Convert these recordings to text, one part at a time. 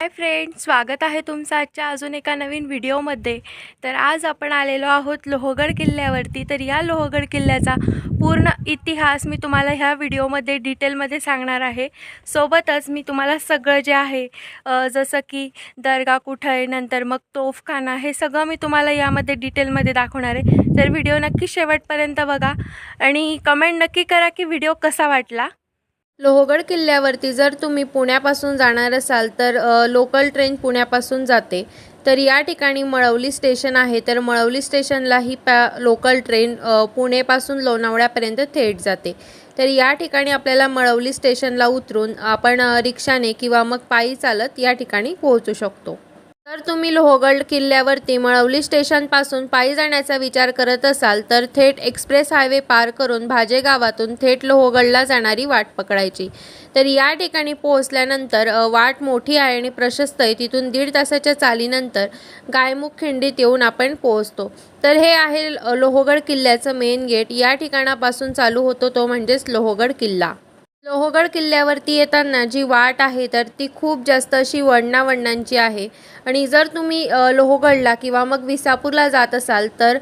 Hi friend स्वागत आहे तुमचं आजच्या अजून एका नवीन व्हिडिओमध्ये. तर आज आपण आलेलो आहोत लोहगड किल्ल्यावरती. तर या लोहगड किल्ल्याचा पूर्ण इतिहास मी तुम्हाला ह्या व्हिडिओमध्ये डिटेलमध्ये सांगणार आहे. सोबतच मी तुम्हाला सगळं जे आहे जसं की दर्गा कुठं आहे नंतर मग तोफखाना हे सगळं मी तुम्हाला यामध्ये डिटेलमध्ये दाखवणार आहे. तर व्हिडिओ नक्की शेवटपर्यंत बघा. आणि कमेंट नक्की करा की व्हिडिओ कसा वाटला. लोहगड किल्ल्यावरती जर तुम्ही पुण्यापासून जाणार असाल तर लोकल ट्रेन पुण्यापासून जाते. तर या ठिकाणी मळवली स्टेशन आहे. तर मळवली स्टेशनला ही पॅ लोकल ट्रेन पुणेपासून लोणावळ्यापर्यंत थेट जाते. तर या ठिकाणी आपल्याला मळवली स्टेशनला उतरून आपण रिक्षाने किंवा मग पायी चालत या ठिकाणी पोहोचू शकतो. जर तुम्ही लोहगड किल्ल्यावरती मळवली स्टेशनपासून पायी जाण्याचा विचार करत असाल तर थेट एक्सप्रेस हायवे पार करून भाजे गावातून थेट लोहगडला जाणारी वाट पकडायची. तर या ठिकाणी पोहोचल्यानंतर वाट मोठी आहे आणि प्रशस्त आहे. तिथून दीड तासाच्या चालीनंतर गायमुख खिंडीत येऊन आपण पोहोचतो. तर हे आहे लोहगड किल्ल्याचं मेन गेट. या ठिकाणापासून चालू होतो तो म्हणजेच लोहगड किल्ला. लोहगड किल्ल्यावरती येताना जी वाट आहे तर ती खूप जास्त अशी वडणावडणांची आहे. आणि जर तुम्ही लोहगडला किंवा मग विसापूरला जात असाल तर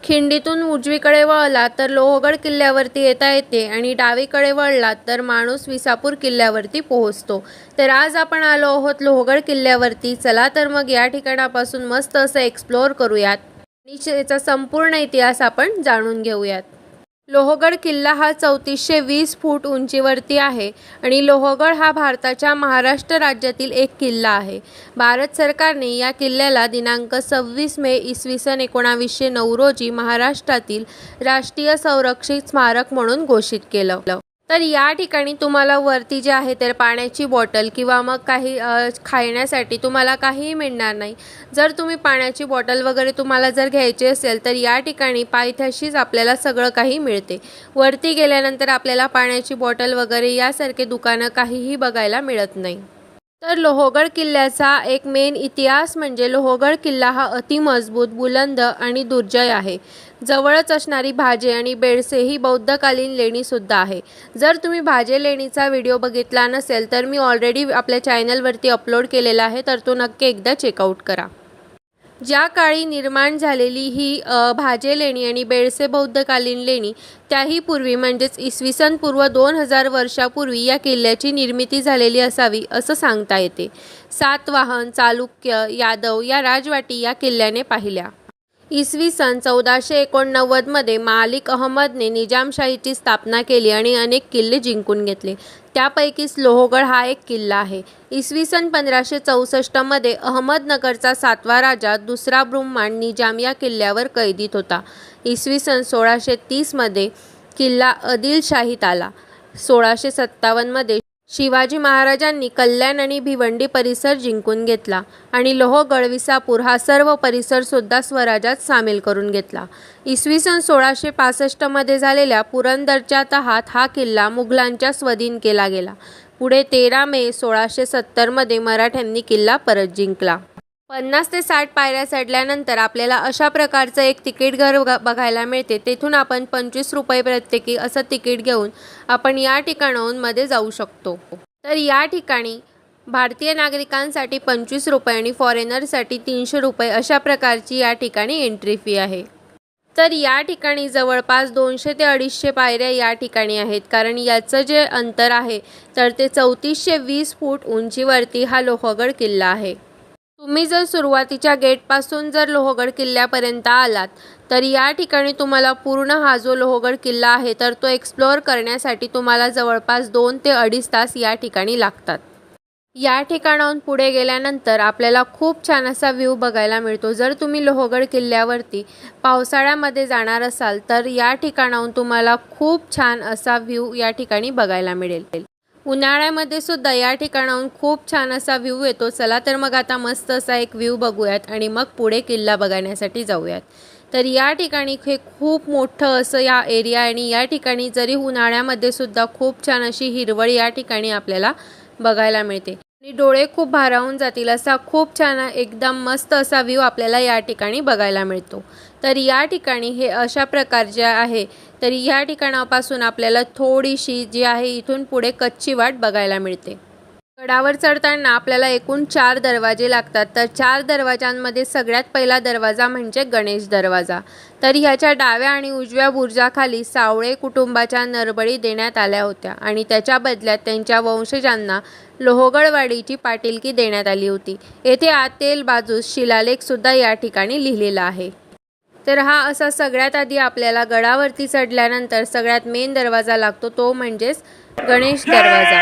खिंडीतून उजवीकडे वळला तर लोहगड किल्ल्यावरती येता येते आणि डावीकडे वळला तर माणूस विसापूर किल्ल्यावरती पोहोचतो. तर आज आपण आलो आहोत लोहगड किल्ल्यावरती. चला तर मग या ठिकाणापासून मस्त असं एक्सप्लोअर करूयात. आणि याचा संपूर्ण इतिहास आपण जाणून घेऊयात. लोहगड किल्ला हा चौतीसशे वीस फूट उंचीवरती आहे आणि लोहगड हा भारताच्या महाराष्ट्र राज्यातील एक किल्ला आहे. भारत सरकारने या किल्ल्याला दिनांक सव्वीस मे इसवी सन एकोणावीसशे नऊ रोजी महाराष्ट्रातील राष्ट्रीय संरक्षित स्मारक म्हणून घोषित केलं. तर या ठिकाणी तुम्हाला वरती जे आहे तर पाण्याची बॉटल किंवा मग काही खाण्यासाठी तुम्हाला काहीही मिळणार नाही. जर तुम्ही पाण्याची बॉटल वगैरे तुम्हाला जर घ्यायची असेल तर या ठिकाणी पायथ्याशीच आपल्याला सगळं काही मिळते. वरती गेल्यानंतर आपल्याला पाण्याची बॉटल वगैरे यासारखे दुकानं काहीही बघायला मिळत नाही. तर लोहगड किल्ल्याचा एक मेन इतिहास म्हणजे लोहगड किल्ला हा अतिमजबूत बुलंद आणि दुर्जय आहे. जवळच असणारी भाजे आणि बेडसे ही बौद्धकालीन लेणीसुद्धा आहे. जर तुम्ही भाजे लेणीचा व्हिडिओ बघितला नसेल तर मी ऑलरेडी आपल्या चॅनलवरती अपलोड केलेला आहे तर तो नक्की एकदा चेकआउट करा. ज्या काळी निर्माण झालेली ही भाजे लेणी आणि बेळसे बौद्धकालीन लेणी त्याही पूर्वी म्हणजेच इसवी सन पूर्व दोन हजार वर्षापूर्वी या किल्ल्याची निर्मिती झालेली असावी असं सांगता येते. सातवाहन चालुक्य यादव या राजवाटी या किल्ल्याने पाहिल्या. इसवी सन चौदाशे एकोणनव्वदमध्ये मालिक अहमदने निजामशाहीची स्थापना केली आणि अनेक किल्ले जिंकून घेतले. त्यापैकीच लोहगड हा एक किल्ला आहे. इसवी सन पंधराशे चौसष्टमध्ये अहमदनगरचा सातवा राजा दुसरा ब्रुह्मांड निजाम या किल्ल्यावर कैदीत होता. इसवी सन सोळाशे तीसमध्ये किल्ला आदिलशाहीत आला. सोळाशे सत्तावन्नमध्ये शिवाजी महाराजांनी कल्याण आणि भिवंडी परिसर जिंकून घेतला आणि लोहगड विसापूर हा सर्व परिसर सुद्धा स्वराज्यात सामील करून घेतला. इसवी सन सोळाशे पासष्टमध्ये झालेल्या पुरंदरच्या तहात हा किल्ला मुघलांच्या स्वाधीन केला गेला. पुढे तेरा मे सोळाशे सत्तरमध्ये मराठ्यांनी किल्ला परत जिंकला. पन्नास ते साठ पायऱ्या चढल्यानंतर आपल्याला अशा प्रकारचं एक तिकीट घर बघायला मिळते. तेथून आपण पंचवीस रुपये प्रत्येकी असं तिकीट घेऊन आपण या ठिकाणाहून मध्ये जाऊ शकतो. तर या ठिकाणी भारतीय नागरिकांसाठी पंचवीस रुपये आणि फॉरेनरसाठी तीनशे रुपये अशा प्रकारची या ठिकाणी एंट्री फी आहे. तर या ठिकाणी जवळपास दोनशे ते अडीचशे पायऱ्या या ठिकाणी आहेत. कारण याचं जे अंतर आहे तर ते चौतीसशे वीस फूट उंचीवरती हा लोहगड किल्ला आहे. तुम्ही जर सुरुवातीच्या गेटपासून जर लोहगड किल्ल्यापर्यंत आलात तर या ठिकाणी तुम्हाला पूर्ण हा जो लोहगड किल्ला आहे तर तो एक्सप्लोअर करण्यासाठी तुम्हाला जवळपास दोन ते अडीच तास या ठिकाणी लागतात. या ठिकाणाहून पुढे गेल्यानंतर आपल्याला खूप छान असा व्ह्यू बघायला मिळतो. जर तुम्ही लोहगड किल्ल्यावरती पावसाळ्यामध्ये जाणार असाल तर या ठिकाणाहून तुम्हाला खूप छान असा व्ह्यू या ठिकाणी बघायला मिळेल. उन्हाळ्यामध्ये सुद्धा या ठिकाणाहून खूप छान असा व्ह्यू येतो. चला तर मग आता मस्त असा एक व्ह्यू बघूयात आणि मग पुढे किल्ला बघण्यासाठी जाऊयात. तर या ठिकाणी हे खूप मोठं असं या एरिया आणि या ठिकाणी जरी उन्हाळ्यामध्ये सुद्धा खूप छान अशी हिरवळ या ठिकाणी आपल्याला बघायला मिळते. डोळे खूप भारावून जातील असा खूप छान एकदम मस्त असा व्ह्यू आपल्याला या ठिकाणी बघायला मिळतो. तर या ठिकाणी हे अशा प्रकारचे आहे तर या ठिकाणापासून आपल्याला थोडीशी जी आहे इथून पुढे कच्ची वाट बघायला मिळते. गडावर चढताना आपल्याला एकूण चार दरवाजे लागतात. तर चार दरवाजांमध्ये सगळ्यात पहिला दरवाजा म्हणजे गणेश दरवाजा. तर ह्याच्या डाव्या आणि उजव्या बुर्जाखाली सावळे कुटुंबाच्या नरबळी देण्यात आल्या होत्या आणि त्याच्या बदल्यात त्यांच्या वंशजांना लोहगडवाडीची पाटीलकी देण्यात आली होती. येथे आतेल बाजूस शिलालेखसुद्धा या ठिकाणी लिहिलेला आहे. तर हा असा सगळ्यात आधी आपल्याला गडावरती चढल्यानंतर सगळ्यात मेन दरवाजा लागतो तो म्हणजेच गणेश दरवाजा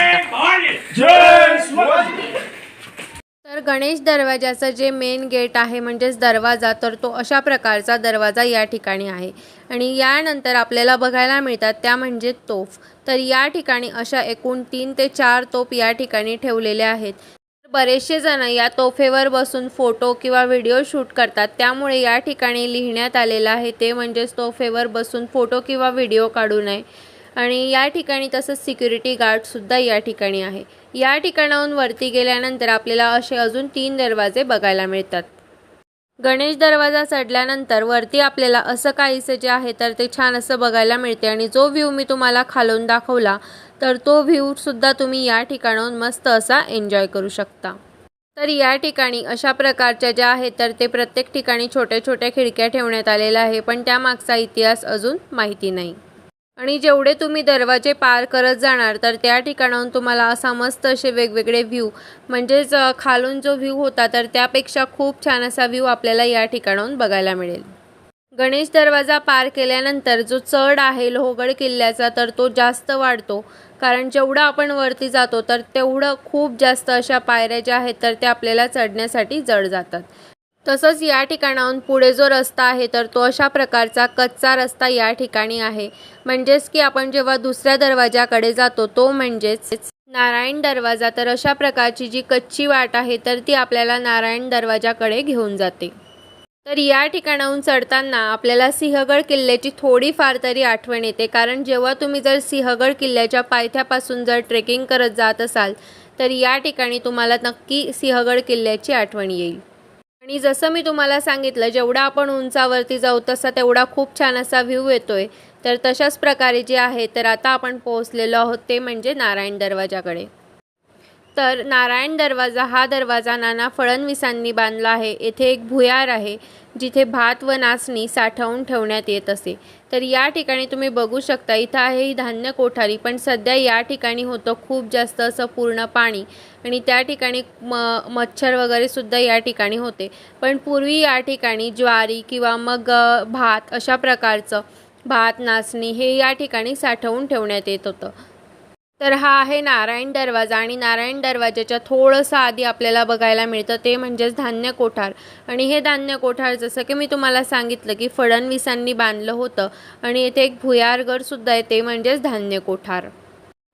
तर गणेश दरवाजाचं जे मेन गेट आहे म्हणजेच दरवाजा तर तो अशा प्रकारचा दरवाजा या ठिकाणी आहे. आणि यानंतर आपल्याला बघायला मिळतात त्या म्हणजे तोफ. तर या ठिकाणी अशा एकूण तीन ते चार तोफ या ठिकाणी ठेवलेल्या आहेत. बरेचसे जण या तोफेवर बसून फोटो किंवा व्हिडिओ शूट करतात. त्यामुळे या ठिकाणी लिहिण्यात आलेलं आहे ते म्हणजेच तोफेवर बसून फोटो किंवा व्हिडिओ काढू नये. आणि या ठिकाणी तसंच सिक्युरिटी गार्डसुद्धा या ठिकाणी आहे. या ठिकाणाहून वरती गेल्यानंतर आपल्याला असे अजून तीन दरवाजे बघायला मिळतात. गणेश दरवाजा चढल्यानंतर वरती आपल्याला असं काहीसं जे आहे तर ते छान असं बघायला मिळते आणि जो व्ह्यू मी तुम्हाला खालून दाखवला तर तो व्ह्यूसुद्धा तुम्ही या ठिकाणाहून मस्त असा एन्जॉय करू शकता. तर या ठिकाणी अशा प्रकारच्या ज्या आहेत तर ते प्रत्येक ठिकाणी छोट्या छोट्या खिडक्या ठेवण्यात आलेल्या आहे पण त्यामागचा इतिहास अजून माहिती नाही. आणि जेवढे तुम्ही दरवाजे पार करत जाणार तर त्या ठिकाणाहून तुम्हाला असा मस्त असे वेगवेगळे व्ह्यू म्हणजेच खालून जो व्ह्यू होता तर त्यापेक्षा खूप छान असा व्ह्यू आपल्याला या ठिकाणाहून बघायला मिळेल. गणेश दरवाजा पार केल्यानंतर जो चढ आहे लोहगड किल्ल्याचा तर तो जास्त वाढतो. कारण जेवढं आपण वरती जातो तर तेवढं खूप जास्त अशा पायऱ्या ज्या आहेत तर त्या आपल्याला चढण्यासाठी जड जातात. तसंच या ठिकाणाहून पुढे जो रस्ता आहे तर तो अशा प्रकारचा कच्चा रस्ता या ठिकाणी आहे. म्हणजेच की आपण जेव्हा दुसऱ्या दरवाजाकडे जातो तो म्हणजेच नारायण दरवाजा. तर अशा प्रकारची जी कच्ची वाट आहे तर ती आपल्याला नारायण दरवाजाकडे घेऊन जाते. तर या ठिकाणाहून चढताना आपल्याला सिंहगड किल्ल्याची थोडीफार तरी आठवण येते. कारण जेव्हा तुम्ही जर सिंहगड किल्ल्याच्या पायथ्यापासून जर ट्रेकिंग करत जात असाल तर या ठिकाणी तुम्हाला नक्की सिंहगड किल्ल्याची आठवण येईल. आणि जसं मी तुम्हाला सांगितलं जेवढा आपण उंचावरती जाऊ तसा तेवढा खूप छान असा व्ह्यू येतोय. तर तशाच प्रकारे जे आहे तर आता आपण पोहोचलेलो आहोत ते म्हणजे नारायण दरवाजाकडे. तर नारायण दरवाजा हा दरवाजा नाना फडणवीसांनी बांधला आहे. येथे एक भुयार आहे जिथे भात व नाचणी साठवून ठेवण्यात येत असे. तर या ठिकाणी तुम्ही बघू शकता इथं आहे ही धान्य कोठारी पण सध्या या ठिकाणी होतं खूप जास्त असं पूर्ण पाणी. आणि त्या ठिकाणी म मच्छर वगैरे सुद्धा या ठिकाणी होते. पण पूर्वी या ठिकाणी ज्वारी किंवा मग भात अशा प्रकारचं भात नाचणी हे या ठिकाणी साठवून ठेवण्यात येत होतं. तर हा आहे नारायण दरवाजा आणि नारायण दरवाजाच्या थोडंसं आधी आपल्याला बघायला मिळतं ते म्हणजेच धान्य कोठार. आणि हे धान्य कोठार जसं की मी तुम्हाला सांगितलं की फडणवीसांनी बांधलं होतं आणि येथे एक भुयारगडसुद्धा आहे ते म्हणजेच धान्य कोठार.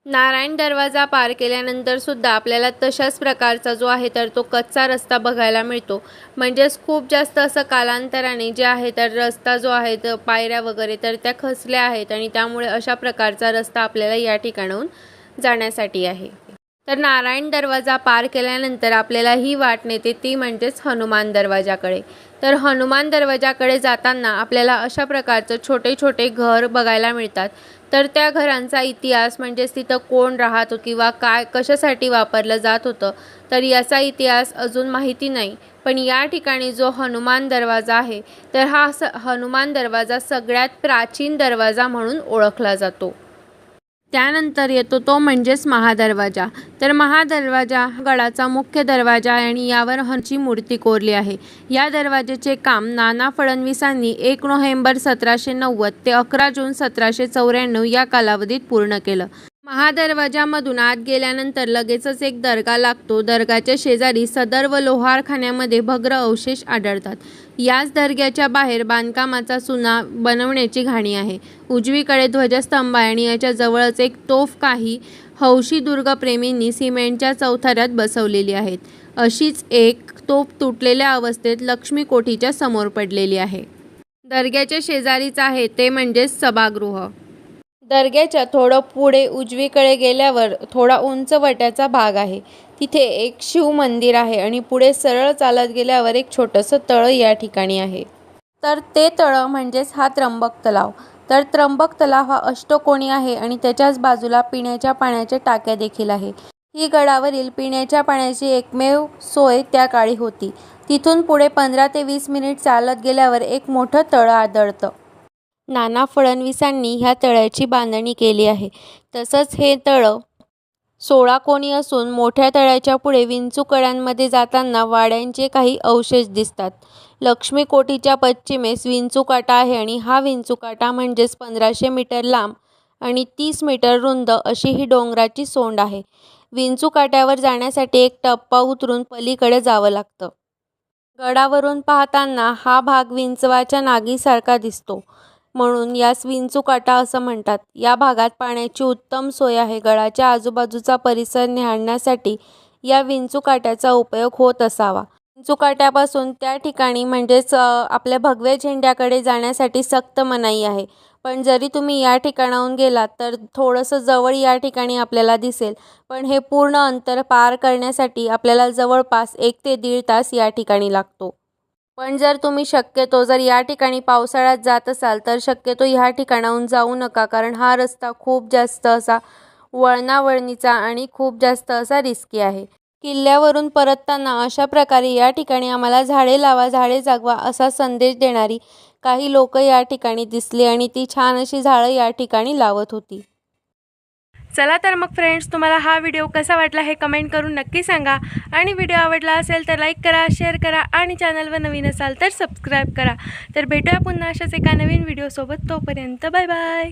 नारायण दरवाजा पार केल्यानंतर सुद्धा आपल्याला तशाच प्रकारचा जो आहे तर तो कच्चा रस्ता बघायला मिळतो. म्हणजेच खूप जास्त असं कालांतराने जे आहे तर रस्ता जो आहे तर पायऱ्या वगैरे तर त्या खसल्या आहेत आणि त्यामुळे अशा प्रकारचा रस्ता आपल्याला या ठिकाणाहून जाण्यासाठी आहे. तर नारायण दरवाजा पार केल्यानंतर आपल्याला ही वाट नेते ती म्हणजेच हनुमान दरवाजाकडे. तर हनुमान दरवाजाकडे जाताना आपल्याला अशा प्रकारचं छोटे छोटे घर बघायला मिळतात. तर त्या घरांचा इतिहास म्हणजेच तिथं कोण राहत हो किंवा काय कशासाठी वापरलं जात होतं तर याचा इतिहास अजून माहिती नाही. पण या ठिकाणी जो हनुमान दरवाजा आहे तर हा स हनुमान दरवाजा सगळ्यात प्राचीन दरवाजा म्हणून ओळखला जातो. त्यानंतर येतो तो म्हणजेच महादरवाजा. तर महादरवाजा हा गडाचा मुख्य दरवाजा आहे आणि यावर हंची मूर्ती कोरली आहे. या दरवाजाचे काम नाना फडणवीसांनी एक नोव्हेंबर सतराशे नव्वद ते अकरा जून सतराशे चौऱ्याण्णव या कालावधीत पूर्ण केलं. महादरवाजामधून आत गेल्यानंतर लगेचच एक दर्गा लागतो. दर्गाच्या शेजारी सदर व लोहारखान्यामध्ये भग्र अवशेष आढळतात. याच दर्ग्याच्या बाहेर बांधकामाचा चुना बनवण्याची घाणी आहे. उजवीकडे ध्वजस्तंभ आहे आणि याच्या जवळच एक तोफ काही हौशी दुर्गप्रेमींनी सिमेंटच्या चौथऱ्यात बसवलेली आहेत. अशीच एक तोफ तुटलेल्या अवस्थेत लक्ष्मी कोठीच्या समोर पडलेली आहे. दर्ग्याच्या शेजारीच आहे ते म्हणजेच सभागृह. दर्ग्याच्या थोडं पुढे उजवीकडे गेल्यावर थोडा उंच वट्याचा भाग आहे. तिथे एक शिव मंदिर आहे आणि पुढे सरळ चालत गेल्यावर एक छोटंसं तळं या ठिकाणी आहे. तर ते तळं म्हणजेच हा त्र्यंबक तलाव. तर त्र्यंबक तलाव हा अष्टकोणी आहे आणि त्याच्याच बाजूला पिण्याच्या पाण्याच्या टाक्या देखील आहे. ही गडावरील पिण्याच्या पाण्याची एकमेव सोय त्या काळी होती. तिथून पुढे पंधरा ते वीस मिनिट चालत गेल्यावर एक मोठं तळं आदळतं. नाना फडणवीसांनी ह्या तळ्याची बांधणी केली आहे. तसंच हे तळं सोळा कोणी असून मोठ्या तळ्याच्या पुढे विंचूकड्यांमध्ये जाताना वाड्यांचे काही अवशेष दिसतात. लक्ष्मीकोटीच्या पश्चिमेस विंचूकाटा आहे आणि हा विंचूकाटा म्हणजेच पंधराशे मीटर लांब आणि तीस मीटर रुंद अशी ही डोंगराची सोंड आहे. विंचूकाट्यावर जाण्यासाठी एक टप्पा उतरून पलीकडे जावं लागतं. गडावरून पाहताना हा भाग विंचवाच्या नागीसारखा दिसतो. म्हणून यास विंचूकाटा असं म्हणतात. या भागात पाण्याची उत्तम सोय आहे. गडाच्या आजूबाजूचा परिसर निहाळण्यासाठी या विंचूकाट्याचा उपयोग होत असावा. विंचूकाट्यापासून त्या ठिकाणी म्हणजेच आपल्या भगव्या झेंड्याकडे जाण्यासाठी सक्त मनाई आहे. पण जरी तुम्ही या ठिकाणाहून गेलात तर थोडंसं जवळ या ठिकाणी आपल्याला दिसेल. पण हे पूर्ण अंतर पार करण्यासाठी आपल्याला जवळपास एक ते दीड तास या ठिकाणी लागतो. पण जर तुम्ही शक्यतो जर या ठिकाणी पावसाळ्यात जात असाल तर शक्यतो ह्या ठिकाणाहून जाऊ नका. कारण हा रस्ता खूप जास्त असा वळणावळणीचा आणि खूप जास्त असा रिस्की आहे. किल्ल्यावरून परतताना अशा प्रकारे या ठिकाणी आम्हाला झाडे लावा झाडे जागवा असा संदेश देणारी काही लोक या ठिकाणी दिसली आणि ती छान अशी झाडं या ठिकाणी लावत होती. चला तर मग फ्रेंड्स तुम्हाला हा व्हिडिओ कसा वाटला हे कमेंट करून नक्की सांगा. आणि व्हिडिओ आवडला असेल तर लाईक करा शेअर करा आणि चॅनलवर नवीन असाल तर सबस्क्राईब करा. तर भेटूया पुन्हा अशाच एका नवीन व्हिडिओसोबत तोपर्यंत बाय बाय